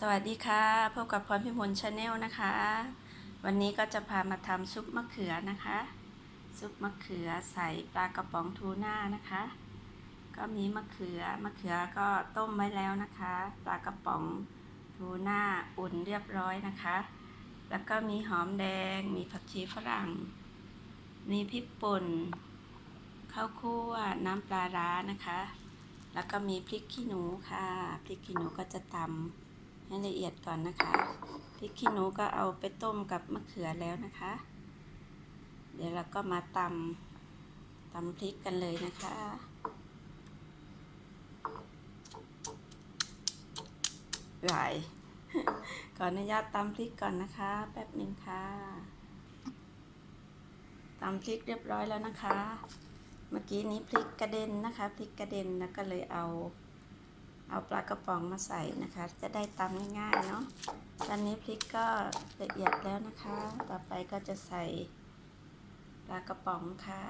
สวัสดีค่ะพบกับพรพิมลชาแนลนะคะ วันนี้ก็จะพามาทำซุปมะเขือนะคะ ซุปมะเขือใส่ปลากระป๋องทูน่านะคะ ก็มีมะเขือมะเขือก็ต้มไว้แล้วนะคะ ปลากระป๋องทูน่าอุ่นเรียบร้อยนะคะ แล้วก็มีหอมแดง มีผักชีฝรั่ง มีพริกป่นข้าวคั่วน้ำปลาร้านะคะ แล้วก็มีพริกขี้หนูค่ะ พริกขี้หนูก็จะตำ ให้ละเอียดก่อนนะคะพริกขี้หนูก็เอาไปต้มกับมะเขือแล้วนะคะ เดี๋ยวเราก็มาตำตำพริกกันเลยนะคะหลายขออนุญาตตำพริกก่อนนะคะ แป๊บหนึ่งค่ะตำพริกเรียบร้อยแล้วนะคะ เมื่อกี้นี้พริกกระเด็นนะคะพริกกระเด็นแล้วก็เลยเอา เอาปลากระป๋องมาใส่นะคะ จะได้ตำง่ายๆเนาะ ตอนนี้พริกก็ละเอียดแล้วนะคะ ต่อไปก็จะใส่ปลากระป๋องค่ะ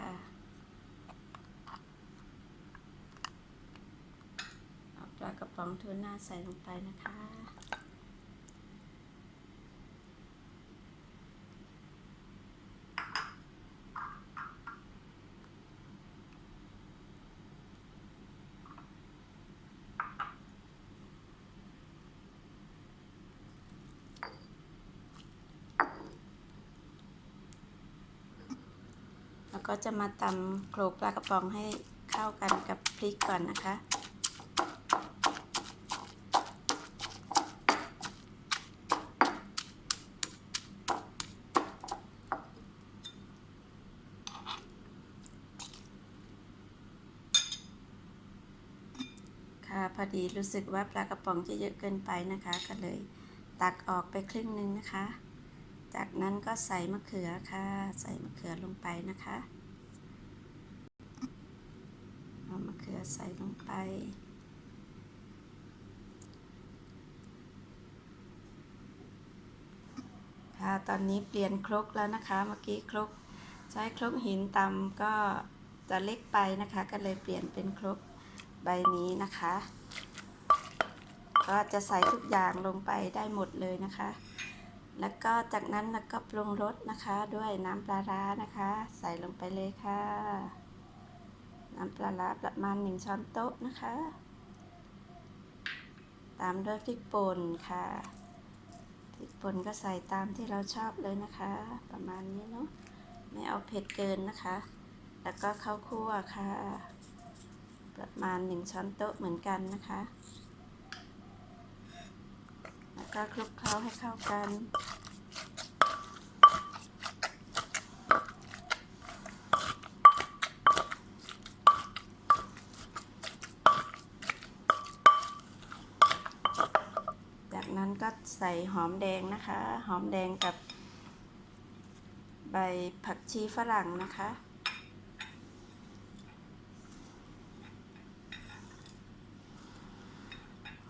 เอาปลากระป๋องทูน่าใส่ลงไปนะคะ ก็จะมาตำโขลกปลากระป๋องให้เข้ากันกับพริกก่อนนะคะค่ะพอดีรู้สึกว่าปลากระป๋องจะเยอะเกินไปนะคะ ก็เลยตักออกไปครึ่งหนึงนะคะ จากนั้นก็ใส่มะเขือค่ะ ใส่มะเขือลงไปนะคะเอามะเขือใส่ลงไป ค่ะ ตอนนี้เปลี่ยนครกแล้วนะคะ เมื่อกี้ครกใช้ครกหินตำก็จะเล็กไปนะคะ ก็เลยเปลี่ยนเป็นครกใบนี้นะคะ ก็จะใส่ทุกอย่างลงไปได้หมดเลยนะคะ แล้วก็จากนั้นแล้วก็ปรุงรสนะคะด้วยน้ำปลาร้านะคะ ใส่ลงไปเลยค่ะ น้ำปลาร้าประมาณหนึ่งช้อนโต๊ะนะคะ ตามด้วยพริกป่นค่ะพริกป่นก็ใส่ตามที่เราชอบเลยนะคะ ประมาณนี้เนาะไม่เอาเผ็ดเกินนะคะ แล้วก็ข้าวคั่วค่ะ ประมาณหนึ่งช้อนโต๊ะเหมือนกันนะคะ ก็คลุกเคล้าให้เข้ากัน จากนั้นก็ใส่หอมแดงนะคะ หอมแดงกับใบผักชีฝรั่งนะคะ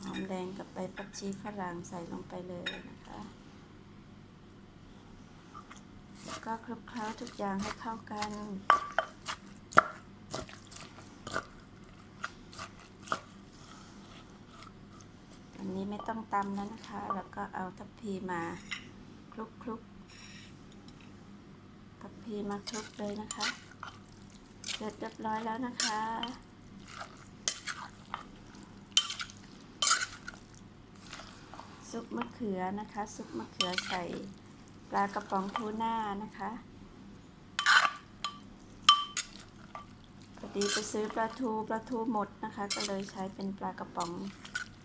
หอมแด งกับใบผักชีฝรั่งใส่ลงไปเลยนะคะแล้วก็คลุกเคล้าทุกอย่างให้เข้ากันอันนี้ไม่ต้องตำแล้วนะคะ แล้วก็เอาทัพพีมาคลุกคลุกทัพพีมาคลุกเลยนะคะ เสร็จเรียบร้อยแล้วนะคะ ซุปมะเขือนะคะ ซุปมะเขือใส่ปลากระป๋องทูน่านะคะพอดีไปซื้อปลาทูปลาทูหมดนะคะ ก็เลยใช้เป็นปลากระป๋อง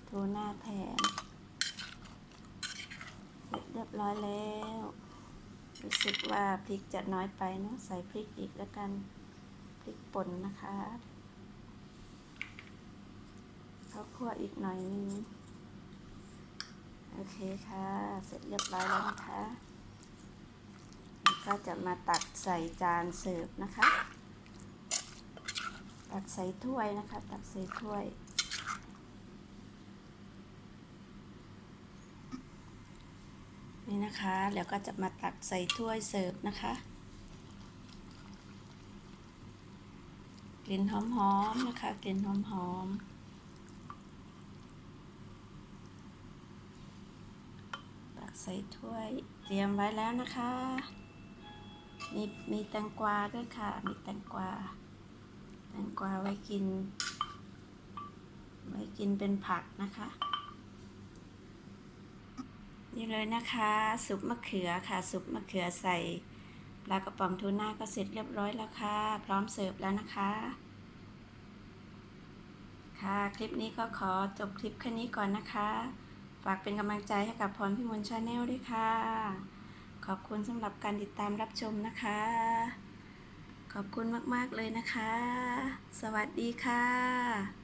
ทูน่าแทนเสร็จเรียบร้อยแล้วรู้สึกว่าพริกจะน้อยไปเนาะใส่พริกอีกแล้วกันพริกป่นนะคะข้าวคั่วอีกหน่อยนึง โอเคค่ะ เสร็จเรียบร้อยแล้วนะคะแล้วก็จะมาตักใส่จานเสิร์ฟนะคะ ตักใส่ถ้วยนะคะ ตักใส่ถ้วยนี่นะคะ แล้วก็จะมาตักใส่ถ้วยเสิร์ฟนะคะ กลิ่นหอมๆนะคะ กลิ่นหอมๆ ใส่ถ้วยเตรียมไว้แล้วนะคะ มีมีแตงกวาด้วยค่ะ มีแตงกวา แตงกวาไว้กิน ไว้กินเป็นผักนะคะ นี่เลยนะคะซุปมะเขือค่ะซุปมะเขือใส่ปลากระป๋องทูน่าก็เสร็จเรียบร้อยแล้วค่ะ พร้อมเสิร์ฟแล้วนะคะ ค่ะ คลิปนี้ก็ขอจบคลิปแค่นี้ก่อนนะคะากเป็นกำลังใจให้กับพรพิมลชาแนลด้วยค่ะ ขอบคุณสำหรับการติดตามรับชมนะคะ ขอบคุณมาก ๆ เลยนะคะ สวัสดีค่ะ